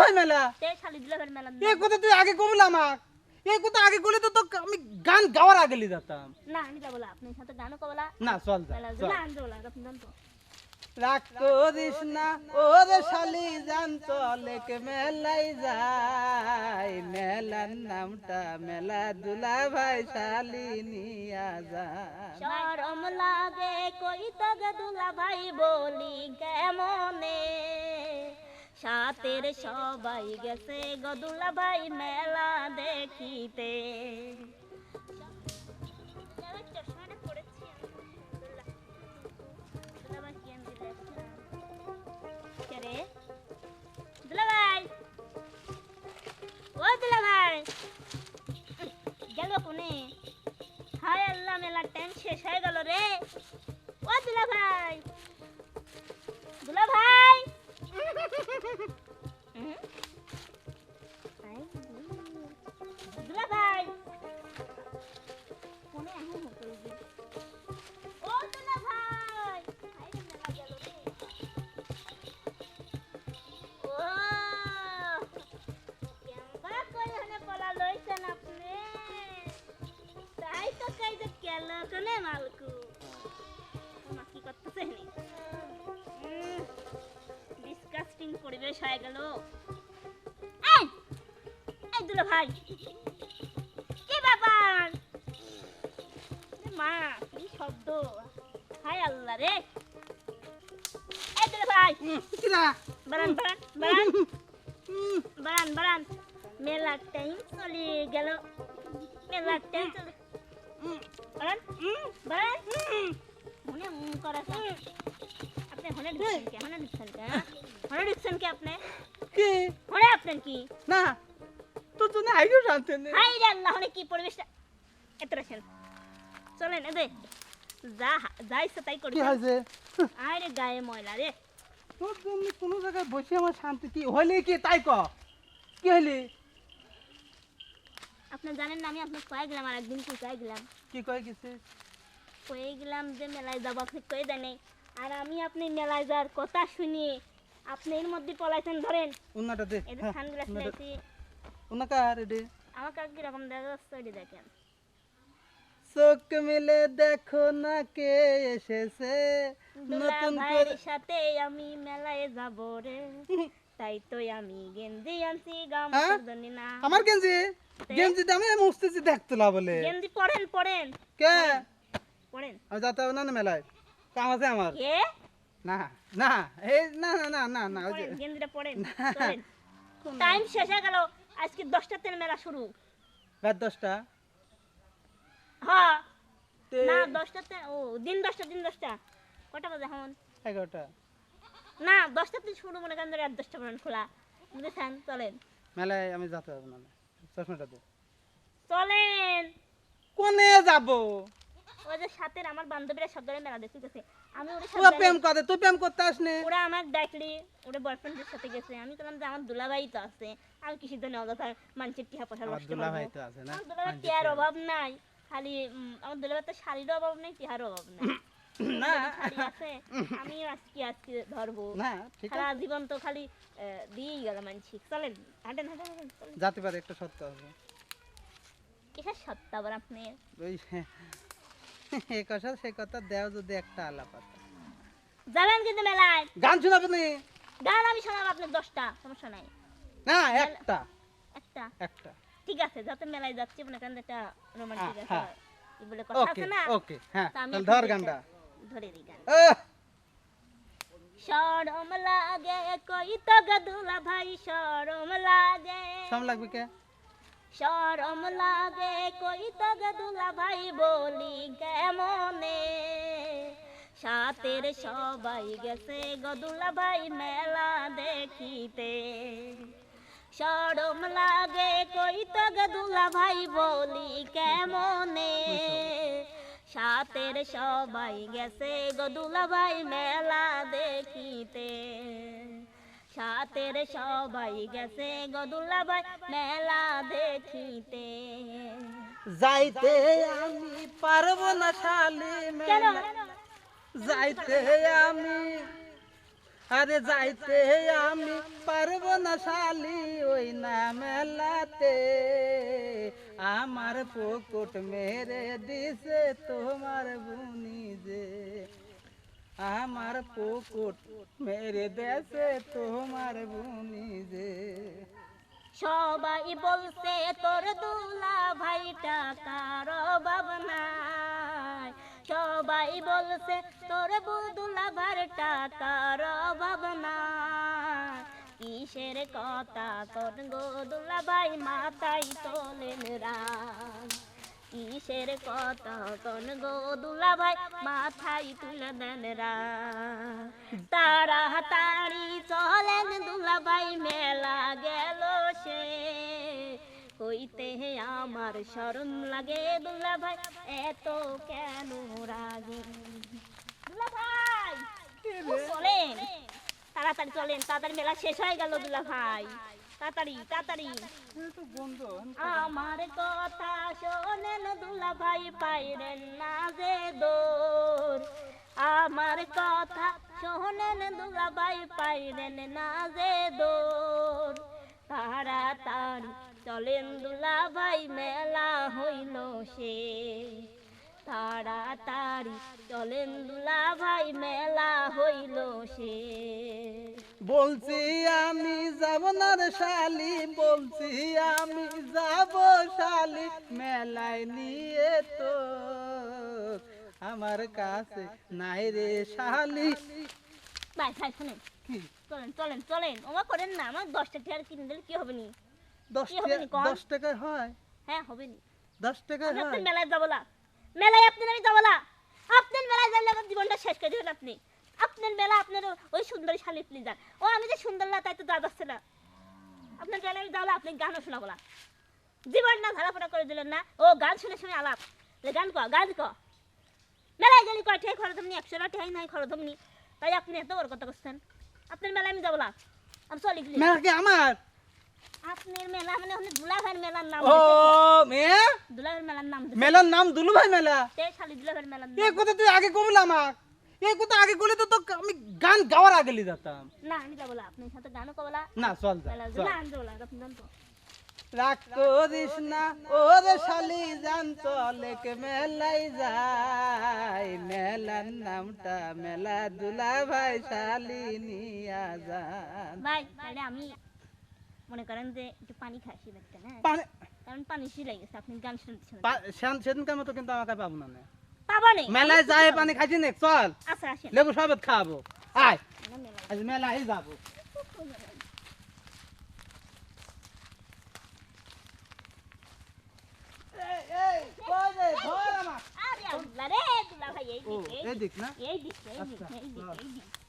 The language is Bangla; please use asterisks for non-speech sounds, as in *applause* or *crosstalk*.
ভাই মেলা তে এই কথা তুই আগে কবল আমাক এই কথা আগে কইলে তো তো আমি গান গাওয়ার আগে লি যেতাম। না আমি যাব আপনার সাথে গানও কবলা না। চল যা রাগ করিস না ও শালি জান চলে মেলাই যাই মেলার নামটা মেলা দুলা ভাই শালি নিয়া যায়। শরম লাগে কই তগে দুলা ভাই বলি কেমনে? সাতের সবাই গেছে গদুলা ভাই মেলা দেখিতে। কে হয়ে গেল। এই এই দুলা ভাই কি ব্যাপার? মা কি শব্দ? হায় আল্লাহ রে। এই দুলা ভাই বারান বারান বারান বারান বারান মেলা টাইম চলে গেল। মেলা টাইম চলে বারান বারান মনে করে। আপনি হনে দিচ্ছেন কে হনে দিচ্ছেন কে? হনে দিচ্ছেন কে আপনি কি হনে আপনার কি না তো তো না আইও জানতে নে হাই রে আল্লাহ হনে কি পরিবেশটা এত রাখেন চলেন এদে যা যা ইচ্ছা তাই কি করবেন আরে গায়ে ময়লা রে তোর জন্য কোনো জায়গায় বসে আমার শান্তি কি হইলে কি তাই ক কি হইলি আপনি জানেন না আমি আপনার কয়ে গেলাম আর একদিন কি কয়ে গেলাম কি কয় গেছে কয়ে গেলাম যে মেলায় যাব আপনি কয়ে নাই। আর আমি আপনি মেলায় যাওয়ার কথা শুনি। আপনি এর মধ্যে পলাইছেন ধরেন। উন্নাটা দে এটা হ্যাঁ, সানগ্লাস উন্নাটা- লাইছি। উন্নাকা রেডি আমার কাছে কীরকম দেখা যাচ্ছে ওইটা দেখেন। চোখ মিলে দেখো না কে এসেছে। নতুন করে সাথে আমি মেলায় যাব রে। তাই তো আমি গেঞ্জি আনছি হ্যাঁ? গামছার জন্য না। আমার গেঞ্জি? তে? গেঞ্জি দামে মুছতেছি দেখতলা বলে। গেঞ্জি পড়েন পড়েন কে? পড়েন আমি যাতে না মেলায়। কাম আছে আমার। কে? না না এই না না না না না ওই যে পড়েন পড়েন টাইম শেষ হয়ে গেল আজকে দশটাতে মেলা শুরু। রাত দশটা। হ্যাঁ তে- না দশটাতে ও দিন দশটা দিন দশটা। কটা বাজে এখন? এগারোটা। না দশটাতে শুরু মনে করেন রাত দশটা পর্যন্ত খোলা। বুঝেছেন? চলেন। মেলায় আমি যেতে হবে না। চশমাটা দে। চলেন। কোনে যাব? ওই যে আমার বান্ধবীরা সব ধরে মেলা দেখতে গেছে আমি ওদের সাথে প্রেম করে তুই প্রেম করতে আসনে ওরা আমার ডাকলি ওরা বয়ফ্রেন্ডের সাথে গেছে। আমি বললাম যে আমার দুলাভাই তো আছে। আমি কিসের জন্য অযথা মানুষের টিহা পয়সা নষ্ট দুলা ভাই তো আছে না? আমার দুলাভাই টিহার অভাব নাই। খালি আমার দুলাভাই তো শাড়ির অভাব নেই টিহার অভাব নাই। না। আমি আজকে আজকে ধরবো। না ঠিক আছে। জীবন তো খালি আহ, দিয়েই গেল মানছি। চলেন হাঁটেন হাঁটেন হাঁটেন যাতে পারে একটা সত্য আছে কিসের সত্য আবার আপনি। ওই *laughs* এই কথা সে কথা দেও যদি একটা আলাপ আছে। যাবেন কিন্তু মেলায়। গান শোনাবে নি? গান আমি শোনাবো আপনার দশটা সমস্যা নাই। না একটা। একটা? একটা। ঠিক আছে যাতে মেলায় যাচ্ছি মনে করেন একটা রোমান্টিক হ্যাঁ। বলে কথা আছে না? ওকে হ্যাঁ তাহলে ধর গানটা। ধরে দিই গান। শরম লাগে কই তো গদুলা ভাই শরম লাগে। সাম লাগবে কে? শরম লাগে, কই তো গদুলা ভাই বলি কেমনে? সাতের সবাই গেছে গদুলা ভাই মেলা দেখিতে। শরম লাগে, কই তো গদুলা ভাই বলি কেমনে? সাতের সবাই গেছে গদুলা ভাই মেলা দেখিতে। সাতের সবাই গেছে গদুল্লা ভাই মেলা দেখিতে। যাইতে আমি পারব না শালি মেলা। যাইতে আমি আরে যাইতে আমি পারব না শালি ওই না মেলাতে। আমার পুকুট মেরে দিছে তোমার বুনি যে আমার পুকুট মেরে দেছে তোমার বুনি যে। সবাই বলছে, তোর দুলা ভাই টাকার অভাব নাই। সবাই বলছে, তোর দুলা ভার টাকার অভাব নাই। কিসের কথা তোর গো দুলা ভাই, মাথায় তোলেন রাম কিসের কথা? তোর গো দুলা ভাই মাথায় তুলে দেন রাম তারা তাড়ি চলেন দুলা ভাই মেলা গেল সে। হইতে আমার শরম লাগে দুলা ভাই এত কেন রাগে? দুলা ভাই চলেন। তাড়াতাড়ি চলেন তাড়াতাড়ি মেলা শেষ হয়ে গেল দুলা ভাই তাড়াতাড়ি তাড়াতাড়ি। আমার কথা শোনেন দুলা ভাই পাইরেন না যে দোর। আমার কথা শোনেন দুলা ভাই পাইরেন না যে দোর। তাড়াতাড়ি চলেন দুলা ভাই মেলা হইল সে। তাড়াতাড়ি চলেন দুলা ভাই মেলা হইল সে। বলছি আমি যাব না রে শালি বলছি আমি যাব শালি মেলায় নিয়ে তো আমার কাছে নাই রে শালি। ভাই ভাই শুনেন। কি? চলেন চলেন চলেন। ওমা করেন না আমার দশটা আর কিনে দিলে কি হবে নি? দশ টাকা? দশ টাকা হয়। হ্যাঁ হবে নি। দশ টাকা হয়। মেলায় যাব না। মেলায় আপনার আমি যাব না। আপনার মেলায় যাইলে আমার জীবনটা শেষ করে দিবেন আপনি। আপনার মেলা আপনার ওই সুন্দরী শালি প্লিজ যান। ও আমি যে সুন্দর না তাই তো যা যাচ্ছে না। আপনার মেলায় আমি যাব আপনি গানও শোনাবো না। জীবন না ধারাফোনা করে দিলেন না। ও গান শুনে শুনে আলাপ। বলে, গান ক গান ক মেলায় গেলে কয় ঠেই খরচ হমনি একশো ঠেই নাই খরচ হমনি তাই আপনি এত বড় কথা করছেন আপনার মেলায় আমি যাব না। আমি চলি গেলি মেলা কি আমার? আপনার মেলা মানে আপনি দুলাভাইয়ের মেলার নাম ও। মেয়ে দুলাভাইয়ের মেলার নাম মেলার নাম দুলু ভাই মেলা? তে শালি দুলাভাইয়ের মেলার এই নাম। কথা তুই আগে কবল আমাক। এই কথা আগে কইলে তো আমি গান গাওয়ার আগে লিয়ে যেতাম। না আমি যাব না। আপনার সাথে গানও কবলা না। চল যা মেলা চল। না আমি যাব না আপনি জান তো। রাগ করিস না ওরে শালি জান চলে মেলাই যাই মেলার নামটা মেলা দুলা ভাই শালি নিয়া যান ভাই তাহলে আমি মনে করেন যে একটু পানি খাসি পানি কারণ পানি শিলাই গেছে আপনি গান শুনতেছেন সেদিনকার মতো কিন্তু আমাকে পাবো নে। পাবো নেই মেলায় যায় পানি খাইছি নে চল। আচ্ছা আসেন। লেবু শরবত খাব। আয়। মেলা আজ মেলায় যাব। এই, দিক না? এই দিক এই দিক এই দিক এই দিক।